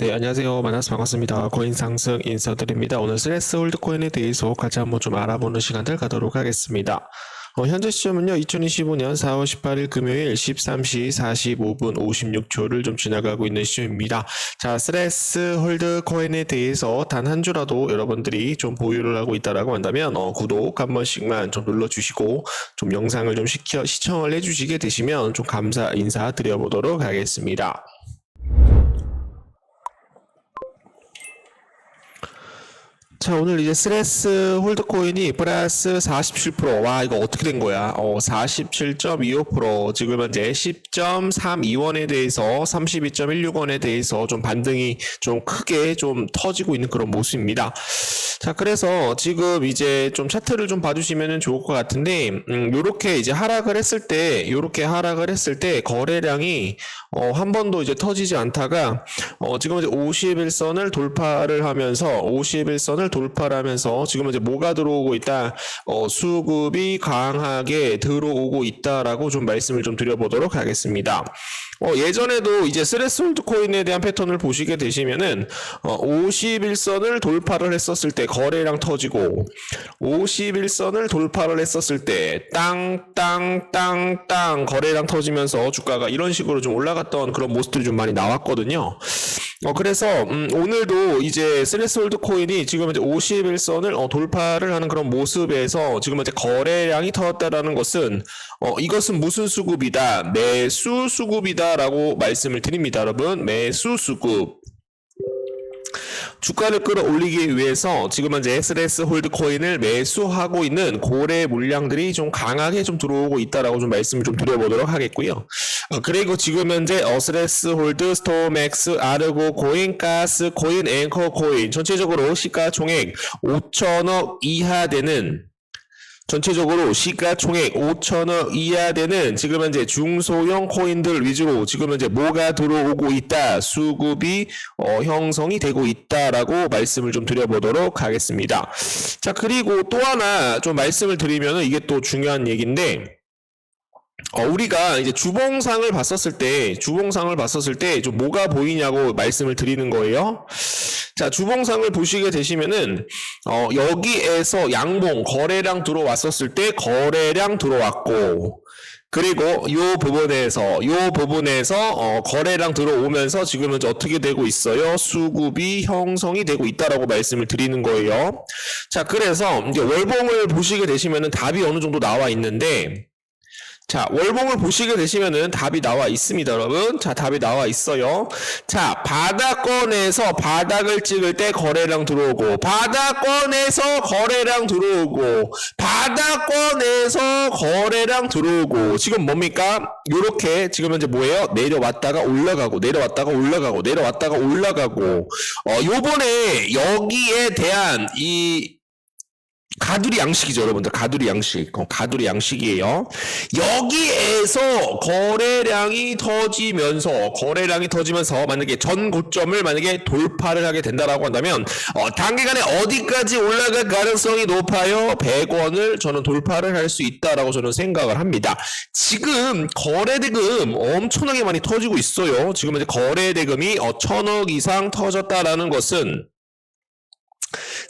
네, 안녕하세요. 만나서 반갑습니다. 코인 상승 인사드립니다. 오늘 스레스 홀드코인에 대해서 같이 한번 좀 알아보는 시간들 가도록 하겠습니다. 어, 현재 시점은요, 2025년 4월 18일 금요일 13시 45분 56초를 좀 지나가고 있는 시점입니다. 자, 스레스 홀드 코인에 대해서 단 한 주라도 여러분들이 좀 보유를 하고 있다라고 한다면, 어, 구독 한 번씩만 좀 눌러주시고, 좀 영상을 좀 시켜, 시청을 해주시게 되시면 좀 감사 인사 드려보도록 하겠습니다. 자, 오늘 이제 스레스 홀드코인이 플러스 47%. 와, 이거 어떻게 된 거야? 어, 47.25%. 지금 현재 10.32원에 대해서 32.16원에 대해서 좀 반등이 좀 크게 좀 터지고 있는 그런 모습입니다. 자, 그래서 지금 이제 좀 차트를 좀 봐주시면 좋을 것 같은데, 음, 요렇게 이제 하락을 했을 때, 요렇게 하락을 했을 때 거래량이 어, 한 번도 이제 터지지 않다가, 어, 지금 이제 51선을 돌파를 하면서, 51선을 돌파를 하면서, 지금 이제 뭐가 들어오고 있다, 어, 수급이 강하게 들어오고 있다라고 좀 말씀을 좀 드려보도록 하겠습니다. 어, 예전에도 이제 스레스홀드 코인에 대한 패턴을 보시게 되시면은, 어, 51선을 돌파를 했었을 때 거래량 터지고, 51선을 돌파를 했었을 때, 땅, 땅, 땅, 땅, 거래량 터지면서 주가가 이런 식으로 좀 올라갔던 그런 모습들이 좀 많이 나왔거든요. 어, 그래서, 음, 오늘도 이제 스레스홀드 코인이 지금 이제 51선을 어, 돌파를 하는 그런 모습에서 지금 이제 거래량이 터졌다라는 것은, 어, 이것은 무슨 수급이다? 매수 수급이다라고 말씀을 드립니다, 여러분. 매수 수급. 주가를 끌어올리기 위해서 지금 현재 SLS 홀드코인을 매수하고 있는 고래 물량들이 좀 강하게 좀 들어오고 있다라고 좀 말씀을 좀 드려보도록 하겠고요. 어, 그리고 지금 현재 어스레스 홀드, 스토맥스, 아르고 코인, 가스 코인, 앵커 코인 전체적으로 시가 총액 5천억 이하 되는 전체적으로 시가총액 5천억 이하 되는 지금 현재 중소형 코인들 위주로 지금 현재 뭐가 들어오고 있다 수급이 어, 형성이 되고 있다라고 말씀을 좀 드려보도록 하겠습니다. 자 그리고 또 하나 좀 말씀을 드리면 이게 또 중요한 얘기인데 어, 우리가 이제 주봉상을 봤었을 때, 주봉상을 봤었을 때, 좀 뭐가 보이냐고 말씀을 드리는 거예요. 자, 주봉상을 보시게 되시면은, 어, 여기에서 양봉, 거래량 들어왔었을 때, 거래량 들어왔고, 그리고 요 부분에서, 요 부분에서, 어, 거래량 들어오면서 지금 현재 어떻게 되고 있어요? 수급이 형성이 되고 있다라고 말씀을 드리는 거예요. 자, 그래서 이제 월봉을 보시게 되시면은 답이 어느 정도 나와 있는데, 자, 월봉을 보시게 되시면은 답이 나와 있습니다, 여러분. 자, 답이 나와 있어요. 자, 바닥권에서 바닥을 찍을 때 거래량 들어오고, 바닥권에서 거래량 들어오고, 바닥권에서 거래량 들어오고, 지금 뭡니까? 요렇게 지금 현재 뭐예요? 내려왔다가 올라가고, 내려왔다가 올라가고, 내려왔다가 올라가고, 어, 요번에 여기에 대한 이 가두리 양식이죠, 여러분들. 가두리 양식. 어, 가두리 양식이에요. 여기에서 거래량이 터지면서, 거래량이 터지면서, 만약에 전 고점을 만약에 돌파를 하게 된다라고 한다면, 어, 단기간에 어디까지 올라갈 가능성이 높아요? 100원을 저는 돌파를 할 수 있다라고 저는 생각을 합니다. 지금 거래대금 엄청나게 많이 터지고 있어요. 지금 이제 거래대금이 어, 천억 이상 터졌다라는 것은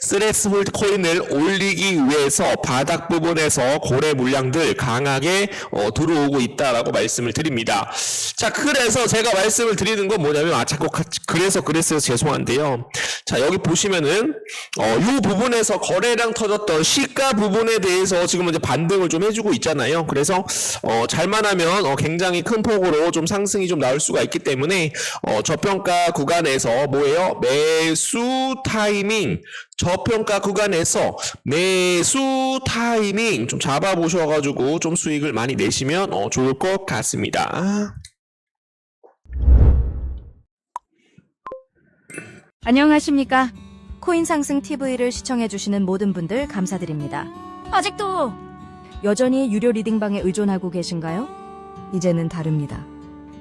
스레스 홀드 코인을 올리기 위해서 바닥 부분에서 고래 물량들 강하게 어, 들어오고 있다라고 말씀을 드립니다. 자, 그래서 제가 말씀을 드리는 건 뭐냐면 아 자꾸 가- 그래서 그랬어요 죄송한데요. 자, 여기 보시면은 어, 이 부분에서 거래량 터졌던 시가 부분에 대해서 지금 이제 반등을 좀 해주고 있잖아요. 그래서 어, 잘만 하면 어, 굉장히 큰 폭으로 좀 상승이 좀 나올 수가 있기 때문에 어, 저평가 구간에서 뭐예요? 매수 타이밍 저 평가 구간에서 매수 타이밍 좀 잡아보셔가지고 좀 수익을 많이 내시면 어, 좋을 것 같습니다. 안녕하십니까. 코인 상승 TV를 시청해주시는 모든 분들 감사드립니다. 아직도 여전히 유료 리딩방에 의존하고 계신가요? 이제는 다릅니다.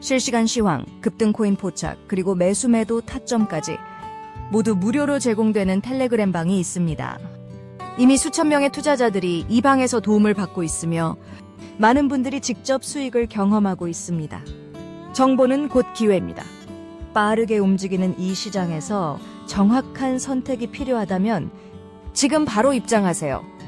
실시간 시황, 급등 코인 포착, 그리고 매수 매도 타점까지 모두 무료로 제공되는 텔레그램 방이 있습니다. 이미 수천 명의 투자자들이 이 방에서 도움을 받고 있으며 많은 분들이 직접 수익을 경험하고 있습니다. 정보는 곧 기회입니다. 빠르게 움직이는 이 시장에서 정확한 선택이 필요하다면 지금 바로 입장하세요.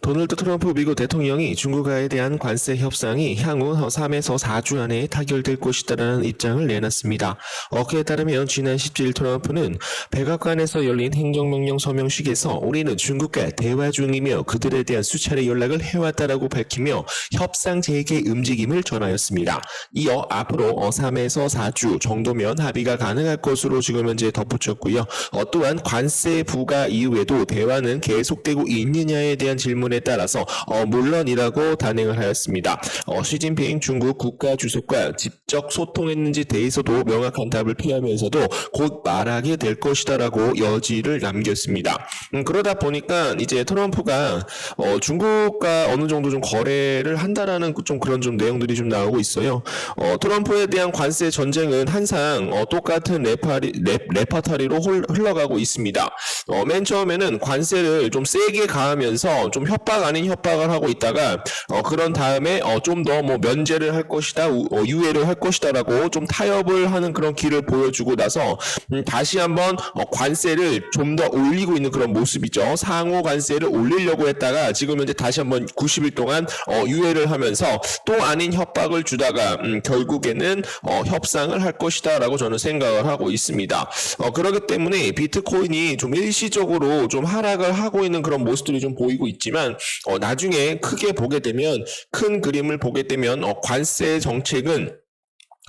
도널드 트럼프 미국 대통령이 중국과에 대한 관세 협상이 향후 3에서 4주 안에 타결될 것이다라는 입장을 내놨습니다. 어, 그에 따르면 지난 17일 트럼프는 백악관에서 열린 행정명령 서명식에서 우리는 중국과 대화 중이며 그들에 대한 수차례 연락을 해왔다라고 밝히며 협상 재개 움직임을 전하였습니다. 이어 앞으로 어, 3에서 4주 정도면 합의가 가능할 것으로 지금 현재 덧붙였고요. 어, 또한 관세 부과 이후에도 대화는 계속되고 있느냐에 대한 질문 에 따라서 어, 물론이라고 단행을 하였습니다. 어, 시진핑 중국 국가 주석과 직접 소통했는지 대해서도 명확한 답을 피하면서도 곧 말하게 될 것이다라고 여지를 남겼습니다. 음, 그러다 보니까 이제 트럼프가 어, 중국과 어느 정도 좀 거래를 한다라는 그- 좀 그런 좀 내용들이 좀 나오고 있어요. 어, 트럼프에 대한 관세 전쟁은 항상 어, 똑같은 레파리, 레, 레파터리로 홀- 흘러가고 있습니다. 어, 맨 처음에는 관세를 좀 세게 가하면서 좀 협박 아닌 협박을 하고 있다가 어, 그런 다음에 어, 좀 더 뭐 면제를 할 것이다, 우- 어, 유예를 할 것이다라고 좀 타협을 하는 그런 길을 보여주고 나서 음, 다시 한번 어, 관세를 좀 더 올리고 있는 그런 모습이죠. 상호 관세를 올리려고 했다가 지금 현재 다시 한번 90일 동안 어, 유예를 하면서 또 아닌 협박을 주다가 음, 결국에는 어, 협상을 할 것이다라고 저는 생각을 하고 있습니다. 어, 그렇기 때문에 비트코인이 좀 일시적으로 좀 하락을 하고 있는 그런 모습들이 좀 보이고 있지만 어, 나중에 크게 보게 되면 큰 그림을 보게 되면 어, 관세 정책은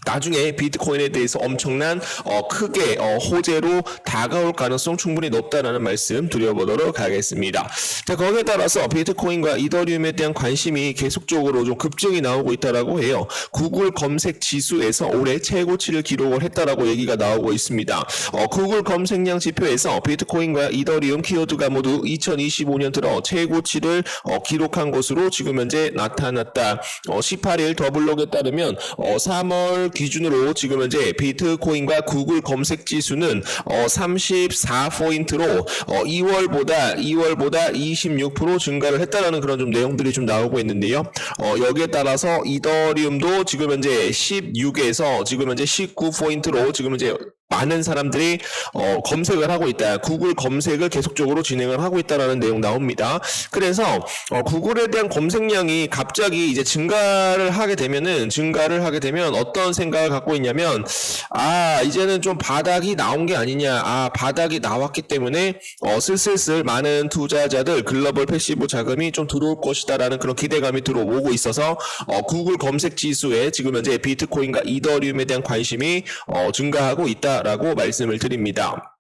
나중에 비트코인에 대해서 엄청난 어, 크게 어, 호재로 다가올 가능성 충분히 높다라는 말씀 드려보도록 하겠습니다. 자 거기에 따라서 비트코인과 이더리움에 대한 관심이 계속적으로 좀 급증이 나오고 있다라고 해요. 구글 검색 지수에서 올해 최고치를 기록을 했다라고 얘기가 나오고 있습니다. 어, 구글 검색량 지표에서 비트코인과 이더리움 키워드가 모두 2025년 들어 최고치를 어, 기록한 것으로 지금 현재 나타났다. 어, 18일 더블록에 따르면 어, 3월 기준으로 지금 현재 비트코인과 구글 검색 지수는 어, 34포인트로 어, 2월보다 2월보다 26% 증가를 했다라는 그런 좀 내용들이 좀 나오고 있는데요. 어, 여기에 따라서 이더리움도 지금 현재 16에서 지금 현재 19포인트로 지금 현재 많은 사람들이 어, 검색을 하고 있다. 구글 검색을 계속적으로 진행을 하고 있다라는 내용 나옵니다. 그래서 어, 구글에 대한 검색량이 갑자기 이제 증가를 하게 되면은 증가를 하게 되면 어떤 생각을 갖고 있냐면 아 이제는 좀 바닥이 나온 게 아니냐. 아 바닥이 나왔기 때문에 어, 슬슬슬 많은 투자자들 글로벌 패시브 자금이 좀 들어올 것이다라는 그런 기대감이 들어오고 있어서 어, 구글 검색 지수에 지금 현재 비트코인과 이더리움에 대한 관심이 어, 증가하고 있다 라고 말씀을 드립니다.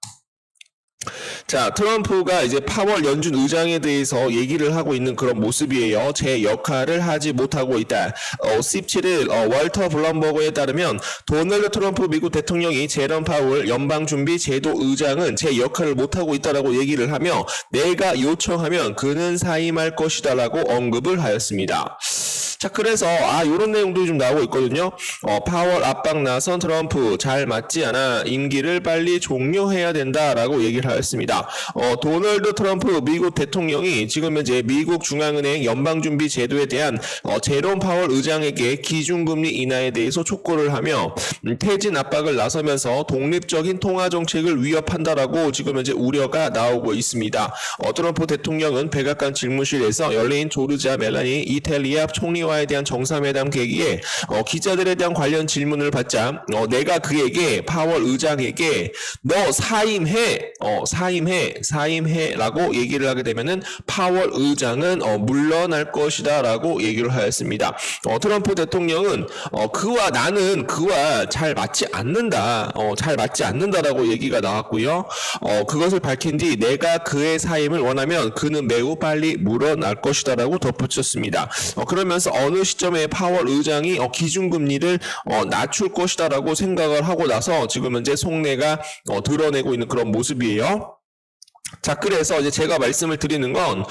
자, 트럼프가 이제 파월 연준 의장에 대해서 얘기를 하고 있는 그런 모습이에요. 제 역할을 하지 못하고 있다. 어, 17일 어, 월터 블럼버그에 따르면 도널드 트럼프 미국 대통령이 제런 파월 연방준비 제도 의장은 제 역할을 못하고 있다라고 얘기를 하며 내가 요청하면 그는 사임할 것이다라고 언급을 하였습니다. 자, 그래서 아 이런 내용도 좀 나오고 있거든요. 어, 파월 압박 나선 트럼프 잘 맞지 않아 임기를 빨리 종료해야 된다라고 얘기를 하였습니다. 어, 도널드 트럼프 미국 대통령이 지금 현재 미국 중앙은행 연방준비 제도에 대한 어, 제롬 파월 의장에게 기준금리 인하에 대해서 촉구를 하며 음, 퇴진 압박을 나서면서 독립적인 통화 정책을 위협한다라고 지금 현재 우려가 나오고 있습니다. 어, 트럼프 대통령은 백악관 질무실에서 열린 조르자 멜라니 이탈리아 총리와 에 대한 정상회담 계기에 어, 기자들에 대한 관련 질문을 받자 어, 내가 그에게 파월 의장에게 너 사임해 어, 사임해 사임해라고 얘기를 하게 되면은 파월 의장은 어, 물러날 것이다라고 얘기를 하였습니다. 어, 트럼프 대통령은 어, 그와 나는 그와 잘 맞지 않는다 어, 잘 맞지 않는다라고 얘기가 나왔고요. 어, 그것을 밝힌 뒤 내가 그의 사임을 원하면 그는 매우 빨리 물러날 것이다라고 덧붙였습니다. 어, 그러면서 어느 시점에 파월 의장이 어, 기준금리를 어, 낮출 것이다라고 생각을 하고 나서 지금 현재 속내가 어, 드러내고 있는 그런 모습이에요. 자, 그래서 이제 제가 말씀을 드리는 건,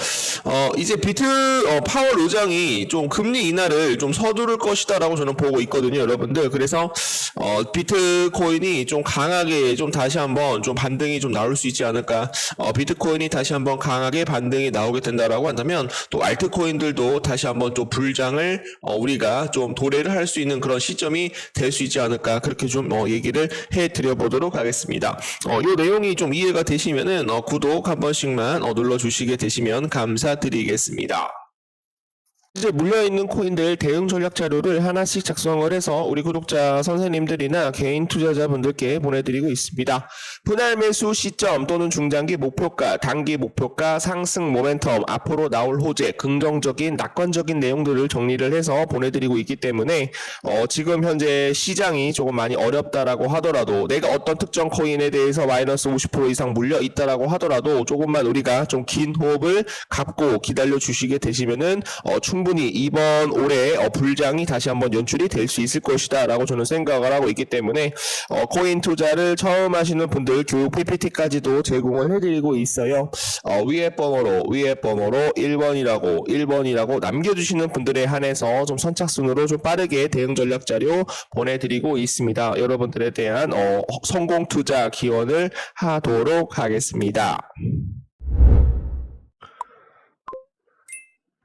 어, 이제 비트, 어, 파월 의장이 좀 금리 인하를 좀 서두를 것이다라고 저는 보고 있거든요, 여러분들. 그래서, 어, 비트코인이 좀 강하게 좀 다시 한번 좀 반등이 좀 나올 수 있지 않을까. 어, 비트코인이 다시 한번 강하게 반등이 나오게 된다라고 한다면 또 알트코인들도 다시 한번 또 불장을 어, 우리가 좀 도래를 할 수 있는 그런 시점이 될 수 있지 않을까. 그렇게 좀 어, 얘기를 해 드려 보도록 하겠습니다. 어, 요 내용이 좀 이해가 되시면은 어, 구독 한 번씩만 어, 눌러 주시게 되시면 감사드리겠습니다. 이제 물려있는 코인들 대응 전략 자료를 하나씩 작성을 해서 우리 구독자 선생님들이나 개인 투자자분들께 보내드리고 있습니다. 분할 매수 시점 또는 중장기 목표가, 단기 목표가, 상승 모멘텀, 앞으로 나올 호재, 긍정적인 낙관적인 내용들을 정리를 해서 보내드리고 있기 때문에 어, 지금 현재 시장이 조금 많이 어렵다라고 하더라도 내가 어떤 특정 코인에 대해서 마이너스 50% 이상 물려 있다라고 하더라도 조금만 우리가 좀 긴 호흡을 갖고 기다려 주시게 되시면은 어, 충분히 이번 올해 어, 불장이 다시 한번 연출이 될 수 있을 것이다라고 저는 생각을 하고 있기 때문에 어, 코인 투자를 처음 하시는 분들 교육 PPT까지도 제공을 해드리고 있어요. 어, 위에 번호로 위에 번호로 1번이라고 1번이라고 남겨주시는 분들에 한해서 좀 선착순으로 좀 빠르게 대응 전략 자료 보내드리고 있습니다. 여러분들에 대한 어, 성공 투자 기원을 하도록 하겠습니다.